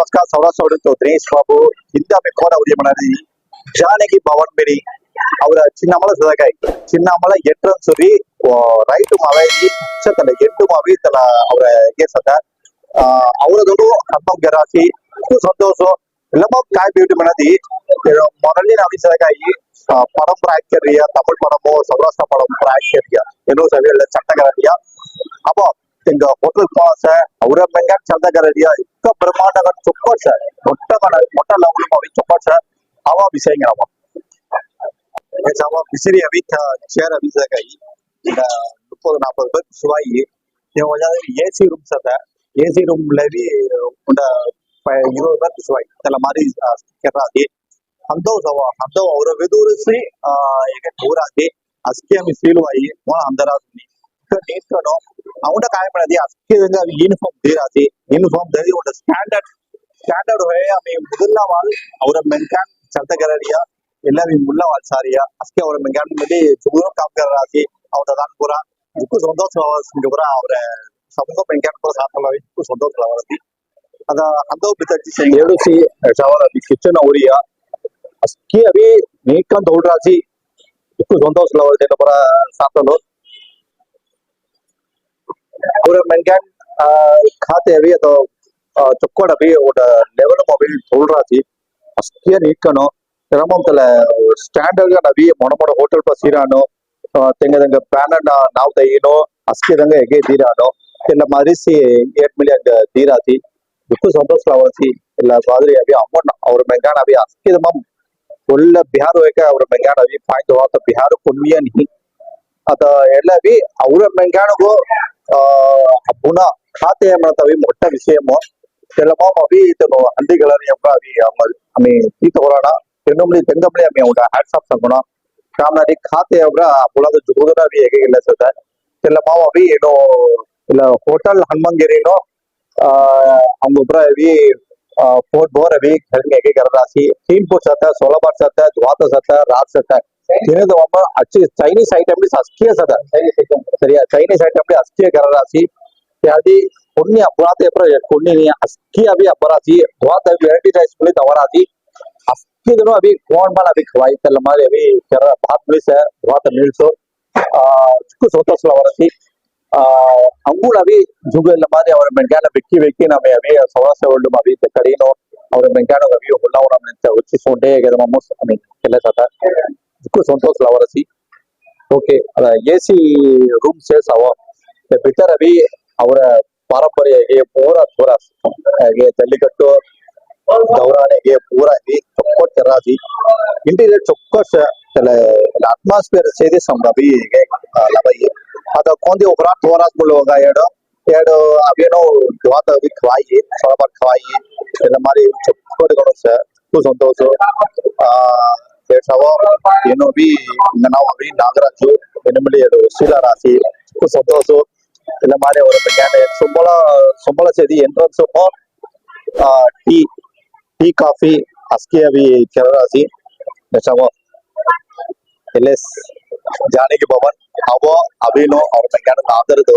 नमस्कार सौराष्ट्र तो दिनेश बाबू ಹಿಂದೆ ಮೆಕ್ಕೋರ ಅವ್ರಿಗೆ ಮಾಡರಿ ಜಾನಕಿ ಭವನ್ ಬೇಡಿ ಅವರ ಚಿನ್ನಮಲ ಸದಕಾಯಿ ಚಿನ್ನಮಲ ಎಂಟ್ರನ್ಸ್ ರೀ ರೈಟ್ ಮಾವೇರಿ ತಲ ಎಂಟು ಮಾವಿ ತಲ ಅವರ ಗೆಸತ ಅವರದೊಡು ಹನ್ನೊಂದು ಗೆರಾಸಿ ಸಂತೋಷ எல்லாமோ காய் பியூட்டி பண்ணது முதல்ல நான் சதகாயி படம் பிராக்சரியா தமிழ் படமோ சௌராஷ்டிரா படம் பிராக்சரியா ಏನೋ ಸವಿಯಲ್ಲ ಚಂದಗರಡಿಯ ಅಪ್ಪ ಹಿಂಗ ಹೋಟೆಲ್ ಪಾಸ ಅವರ ಮಂಗ್ಯಾಗ ಚಂದಾಗ ರೆಡಿಯ ಇಕ್ಕ ಬ್ರಹ್ಮಾಂಡ ಚೊಕ್ಕೋಶ ಮೊಟ್ಟ ಮೊಟ್ಟ ಲವಣ ಮಾವಿ ಚೊಕ್ಕೋಶ ಅವ ಬಿಸಂಗ ಅವ ಅವ ಬಿಸಿರಿ ಅವಿತ ಚೇರ್ ಅವಿದಾಗ ಈಗ முப்பது நாற்பது பேருக்கு சுவாயி ஏசி ரூம் சேர்ந்த ஏசி ரூம்லவி உண்ட இருபது பேருக்கு சுவாயி சில மாதிரி ಕೆರಾದಿ ಅಂಥವು ಸವ ಅಂಥವು ಅವರ ವೆದೂರಿಸಿ ಈಗ ಊರಾಗಿ ಅಸ್ಕಿ ಅಮಿ ಫೀಲ್ ಆಗಿ ಅಂದರಾದ್ನಿ ఇక్కడ నేర్చుకోవడం అవుట కాయపడది అదే విధంగా యూనిఫామ్ తీరాది యూనిఫామ్ తెలియ ఒక స్టాండర్డ్ ஸ்டாண்டர்டு அவை முதல்லாவால் அவரை மென்கான் சட்டகரடியா எல்லாரும் முள்ளவாள் சாரியா அஸ்கே அவரை மென்கான் பத்தி சுகுரம் காப்பகராகி அவரை தான் பூரா இதுக்கு சந்தோஷம் பூரா அவரை சமூக மென்கான் பூரா சாத்தலாவி இதுக்கு சந்தோஷம் வரதி ಅದ ಅಂದ ಬಿತ್ತಜ್ಜಿ ಏಳುಸಿ ಶವರ ಕಿಚ್ಚನ ಉರಿಯ ಅಸ್ಕಿ ಅವಿ ನೀಕಂತ ಹೊಡ್ರಾಸಿ ಇಕ್ಕು ಸಂತೋಷ ಲವರ್ ದೇನ ಪರ ಸಾತಲು लो पूरा ಮೆಂಕಾನ್ खाते अभी तो ಚೊಕ್ಕೋಡ ಅಭಿ ಒಡ ಲೆವೆಲ್ ಮೊಬೈಲ್ ತೋಳ್ರಾಸಿ ಅಷ್ಟೇ ನೀಕನು ಕ್ರಮಂತಲ ಸ್ಟ್ಯಾಂಡರ್ಡ್ గా ನವಿ ಮೊಣ ಮೊಣ ಹೋಟೆಲ್ ಪ ಸೀರಾನು ತೆಂಗದಂಗ ಬ್ಯಾನರ್ ನಾವು ತೈನೋ ಅಸ್ಕಿದಂಗ ಎಗೆ ದೀರಾನು ಎಲ್ಲ ಮರಿಸಿ ಏಟ್ ಮಿಲಿಯನ್ ದೀರಾತಿ ದುಕ್ಕು ಸಂತೋಷ ಲವಸಿ ಎಲ್ಲ ಬಾದ್ರಿ ಅಭಿ ಅಮ್ಮನ್ ಅವ್ರ ಮೆಂಗಾಣ ಅಭಿ ಅಸ್ಕಿದ ಮಮ್ ಒಳ್ಳ ಬಿಹಾರ ಹೋಯಕ ಅವ್ರ ಮೆಂಗಾಣ ಅಭಿ ಪಾಯಿಂಟ್ ಹೋತ ಬಿಹಾರ ಕುನ್ವಿಯನ್ ಹಿ ಅದ ಎಲ್ಲ ಅಭಿ ಅವ್ರ ಮೆಂಗಾಣಗು ಪುನ ಖಾತೆ ಏನಂತವಿ ಮೊಟ್ಟ ವಿಷಯಮು ಕೆಲವು ಅಭಿ ಇದನ್ನು ಹಂದಿಗಳನ್ನ ಎಂಬ ಅಭಿ ಆಮೆ ಈ ತಗೊಳ್ಳೋಣ ತೆನ್ನಂಬಳಿ ತೆಂಗಂಬಳಿ ಆಮೆ ಉಂಟ ಹ್ಯಾಟ್ಸ್ ಆಫ್ ತಗೋಣ ಕಾಮನಾಡಿ ಖಾತೆ ಅವರ ಪುಳದ ಜುಗುದನ ಅಭಿ ಹೇಗೆ ಇಲ್ಲ ಸದ ಕೆಲ ಮಾವ ಅಭಿ ಏನು ಇಲ್ಲ hotel ಹನುಮಂಗಿರಿನೋ ಅವ್ಗೊಬ್ರ Abhi fort bore Abhi ಹೆಂಗೆ ಹೇಗೆ ಗರದಾಸಿ ತೀನ್ಪುರ್ ಸತ ಸೋಲಬಾರ್ ಸತ ದ್ವಾತ ಸತ ರಾತ್ ಸತ ತಿನ್ನದ ಒಮ್ಮ ಅಚ್ಚಿ ಚೈನೀಸ್ ಐಟಮ್ ಅಸ್ಕಿಯ ಸದ ಸರಿಯಾ ಚೈನೀಸ್ ಐಟಮ್ ಅಸ್ಕಿಯ ಗರದಾಸಿ त्यादी पुण्य अपराध है पुण्य नहीं अस्की अभी अपराधी बहुत अभी वेराइटी राइस मिली तवराधी अस्की दिनों अभी कौन बना अभी खवाई तल हमारे अभी कर भात मिल्स है बहुत मिल्स कुछ होता स्लवरासी अंगूर अभी जुगे हमारे और मेंगाना बिक्की बिक्की ना में अभी सौराष्ट्र वर्ल्ड में अभी करीनो और मेंगाना अभी हुला हुला में వచ్చి సోండే కదా సంతోష్ లవరసి ಓಕೆ ಅದ ಎ ಸಿ ರೂಮ್ ಸೇಲ್ಸ್ ಅವ ಬಿಟರ್ ಅವಿ ಅವರ ಪಾರಂಪರ್ಯಗೆ ಪೂರ ಪೂರ ಹಾಗೆ ಜಲ್ಲಿಕಟ್ಟು ದೌರಾಣಿಗೆ ಪೂರ ಚೊಕ್ಕ ಟೆರಾಸಿ ಇಂಟೀರಿಯರ್ ಚೊಕ್ಕ ಅಟ್ಮಾಸ್ಫಿಯರ್ ಸೇರಿ ಸಂಭವಿ ಲಬಯ್ಯ ಅದ ಕೊಂದಿ ಒಬ್ಬರ ತೋರಾಸ್ ಮುಳುವಾಗ ಎರಡು ಎರಡು ಅವೇನೋ ಜ್ವಾತ ಅವಿ ಖವಾಯಿ ಸೊಳಬ ಖವಾಯಿ ಎಲ್ಲ ಮಾರಿ ಚೊಕ್ಕ ಸಂತೋಷ ದೇಶವ ಏನೋ ಬಿ ನಾವು ಅಭಿ ನಾಗರಾಜು ಎನಿಮಲಿ ಎರಡು ಶೀಲಾ ರಾಶಿ ಸಂತೋಷ ಎಲ್ಲ ಮಾಡಿ ಅವರ ಜ್ಞಾನ ಸುಂಬಳ ಸುಂಬಳ ಸೇದಿ ಎಂಟ್ರನ್ಸ್ ಟೀ ಟೀ ಕಾಫಿ ಅಸ್ಕಿ ಅಭಿ ಕೆರರಾಸಿ ದಶವ ಎಲ್ಎಸ್ ಜಾನಕಿ ಭವನ್ ಅವ ಅಭಿನೋ ಅವ್ರ ಜ್ಞಾನ ಆಧಾರದ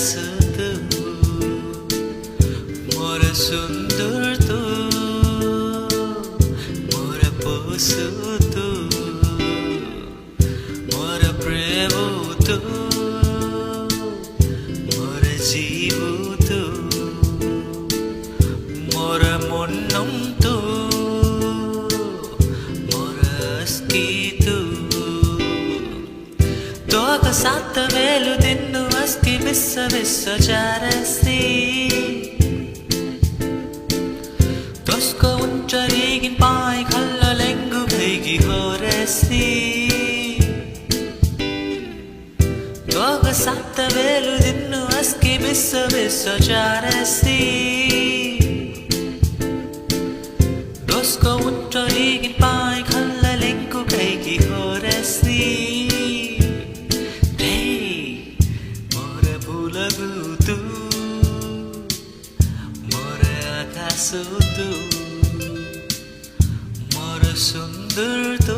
আছো তবু মোর সুন্দর তো মোর পশু তো মোর প্রেম তো মোর জীব তো মোর মন্নম তো মোর అస్కి তো తోక సాత వేలు తిన్ను अस्ति विश्व विश्व चारसी Tosco unterliegen bei Kalla Lengu Pegi Horesi Doga satta velu dinnu aski bissa bissa charesi Tosco unterliegen bei Kalla Lengu 손들도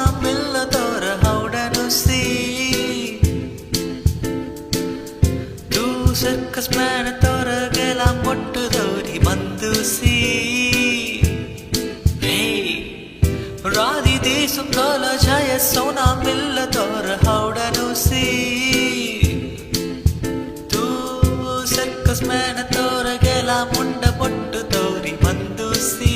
ಸ್ಮರಣ ತೊರಗಲ ಮೊಟ್ಟು ದೌರಿ ಬಂದು ಸೀ ರಾಧಿ ದೇಸು ಕಲ ಜಯ ಸೋನಾ ಮಿಲ್ಲ ತೋರ ಹೌಡನು ಸೀ ತೂ ಸರ್ಕಸ್ ಮ್ಯಾನ ತೋರಗೆಲ ಮುಂಡ ಮೊಟ್ಟು ದೌರಿ ಬಂದು ಸೀ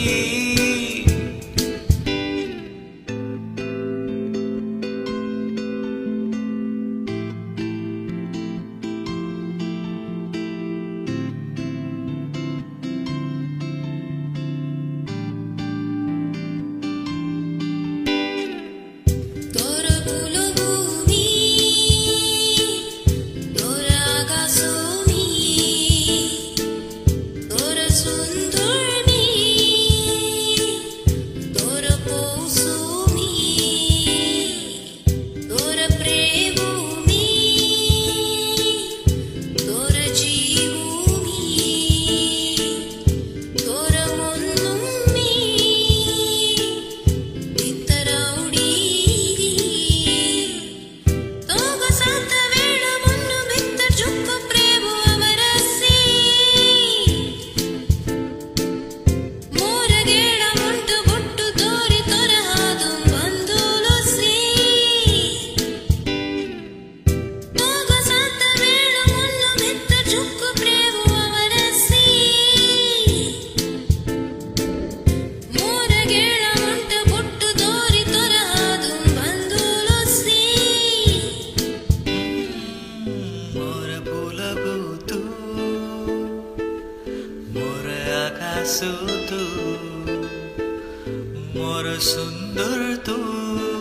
সুন্দর তুই